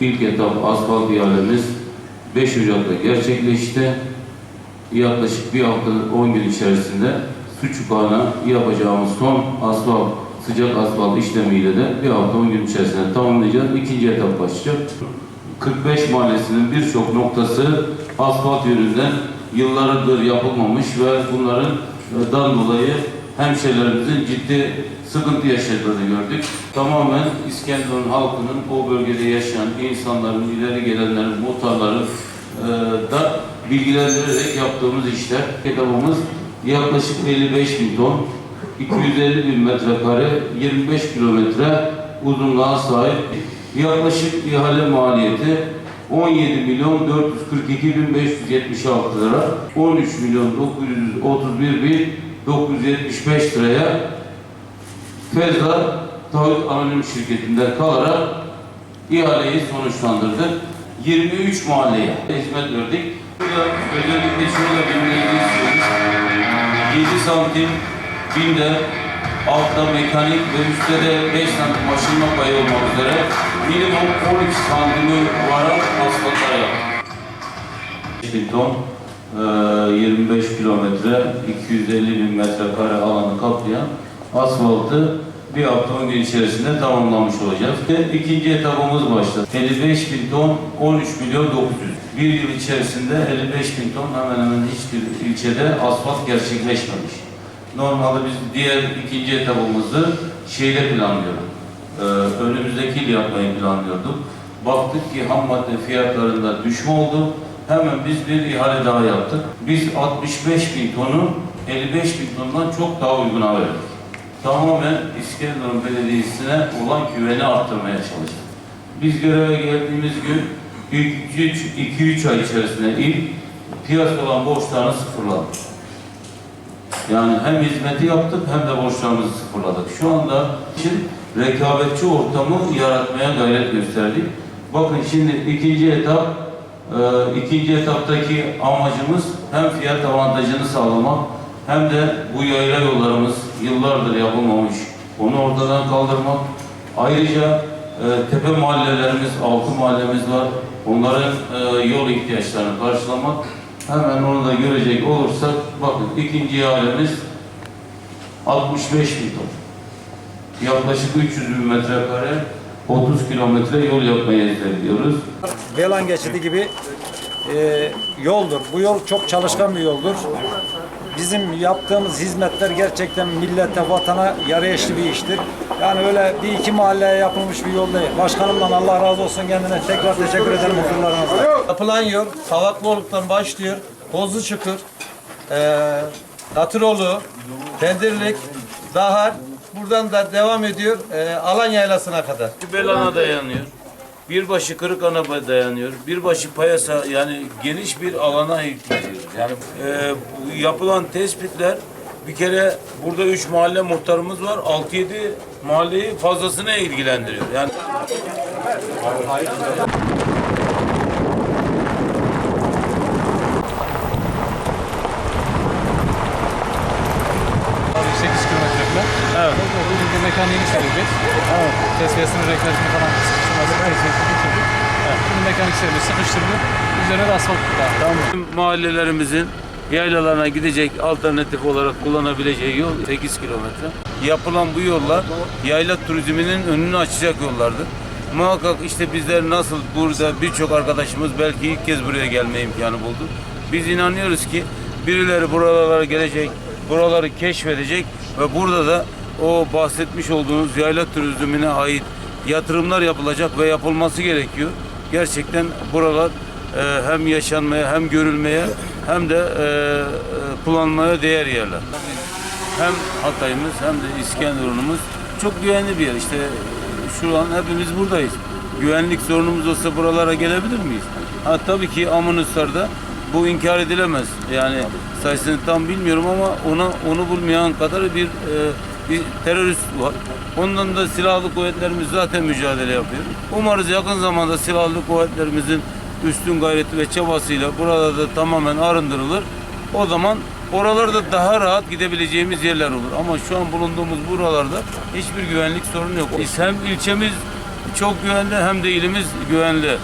İlk etap asfalt ihalemiz 5 Ocak'ta gerçekleşti. Yaklaşık bir hafta 10 gün içerisinde su çukağına yapacağımız son asfalt, sıcak asfalt işlemiyle de bir hafta 10 gün içerisinde tamamlayacağız. İkinci etap başlayacak. 45 mahallesinin birçok noktası asfalt yönünden yıllardır yapılmamış ve bunların e, dan dolayı hemşehrilerimizin ciddi sıkıntı yaşadığını gördük. Tamamen İskenderun halkının o bölgede yaşayan insanların, ileri gelenlerin, muhtarların e, da bilgilendirerek yaptığımız işler. Kitabımız yaklaşık 55 bin ton, 250 bin metrekare, 25 kilometre uzunluğa sahip. Yaklaşık ihale maliyeti 17 milyon 442 bin 576 lira, 13 milyon 931 bin 975 liraya Fezla Taahhüt Anonim Şirketi'nden kalarak ihaleyi sonuçlandırdık. 23 mahalleye hizmet verdik. Burada özellikle şurada bilmeyi istiyoruz. 7 santim binde altta mekanik ve üstte de 5 santim aşınma payı olmak üzere minimum 12 santimi varan asfaltlar yaptık. 5000 ton, 25 kilometre, 250 bin metrekare alanı kaplayan asfaltı bir hafta 10 gün içerisinde tamamlamış olacağız. Ve ikinci etapımız başladı. 55 bin ton, 13 milyon 900. Bir yıl içerisinde 55 bin ton hemen hemen hiçbir ilçede asfalt gerçekleşmemiş. Normalde biz diğer ikinci etapımızı şeyde planlıyorduk. Ee, önümüzdeki yıl yapmayı planlıyorduk. Baktık ki ham madde fiyatlarında düşme oldu. Hemen biz bir ihale daha yaptık. Biz 65 bin tonu 55 bin tondan çok daha uyguna verdik. Tamamen İskenderun Belediyesi'ne olan güveni arttırmaya çalıştık. Biz göreve geldiğimiz gün ilk 2-3 ay içerisinde il piyasa olan borçlarını sıfırladık. Yani hem hizmeti yaptık hem de borçlarımızı sıfırladık. Şu anda için rekabetçi ortamı yaratmaya gayret gösterdik. Bakın şimdi ikinci etap, ikinci etaptaki amacımız hem fiyat avantajını sağlamak hem de bu yayla yollarımız yıllardır yapılmamış, onu ortadan kaldırmak. Ayrıca e, tepe mahallelerimiz, altı mahallemiz var. Onların e, yol ihtiyaçlarını karşılamak. Hemen onu da görecek olursak, bakın ikinci ihalemiz 65 bin ton. Yaklaşık 300 bin metrekare, 30 kilometre yol yapmayı hedefliyoruz. Belan geçidi gibi e, yoldur. Bu yol çok çalışkan bir yoldur. Bizim yaptığımız hizmetler gerçekten millete, vatana yarayışlı bir iştir. Yani öyle bir iki mahalleye yapılmış bir yol değil. Başkanımdan Allah razı olsun kendine tekrar teşekkür ederim huzurlarınızda. Yapılan yol Kavaklıoğlu'ndan başlıyor. Bozlu Çukur, eee Katıroğlu, Pendirlik, Dahar. Buradan da devam ediyor eee Alan Yaylası'na kadar. Belana dayanıyor. Bir başı Kırıkan'a dayanıyor. Bir başı Payas'a yani geniş bir alana hükmediyor. Yani e, bu yapılan tespitler bir kere burada üç mahalle muhtarımız var. 6-7 mahalleyi fazlasına ilgilendiriyor. Yani 8 kilometre falan. Evet. Bugün de mekaniğini söyleyeceğiz. Evet. Tesviyesini, reklamını falan sıkıştırması. Evet. Şimdi mekanik söyledi, sıkıştırdı. Üzerine de asfalt daha. Tamam. Tüm mahallelerimizin yaylalarına gidecek alternatif olarak kullanabileceği yol 8 kilometre. Yapılan bu yollar yayla turizminin önünü açacak yollardır. Muhakkak işte bizler nasıl burada birçok arkadaşımız belki ilk kez buraya gelme imkanı buldu. Biz inanıyoruz ki birileri buralara gelecek, buraları keşfedecek ve burada da o bahsetmiş olduğunuz yayla turizmine ait yatırımlar yapılacak ve yapılması gerekiyor. Gerçekten buralar e, hem yaşanmaya hem görülmeye hem de e, e, kullanmaya değer yerler. Hem Hatay'ımız hem de İskenderun'umuz çok güvenli bir yer. İşte şu an hepimiz buradayız. Güvenlik sorunumuz olsa buralara gelebilir miyiz? Ha, tabii ki Amunuslar'da bu inkar edilemez. Yani sayısını tam bilmiyorum ama ona onu bulmayan kadar bir, e, bir terörist var. Ondan da silahlı kuvvetlerimiz zaten mücadele yapıyor. Umarız yakın zamanda silahlı kuvvetlerimizin üstün gayreti ve çabasıyla burada da tamamen arındırılır. O zaman oralarda daha rahat gidebileceğimiz yerler olur. Ama şu an bulunduğumuz buralarda hiçbir güvenlik sorunu yok. Biz hem ilçemiz çok güvenli hem de ilimiz güvenli.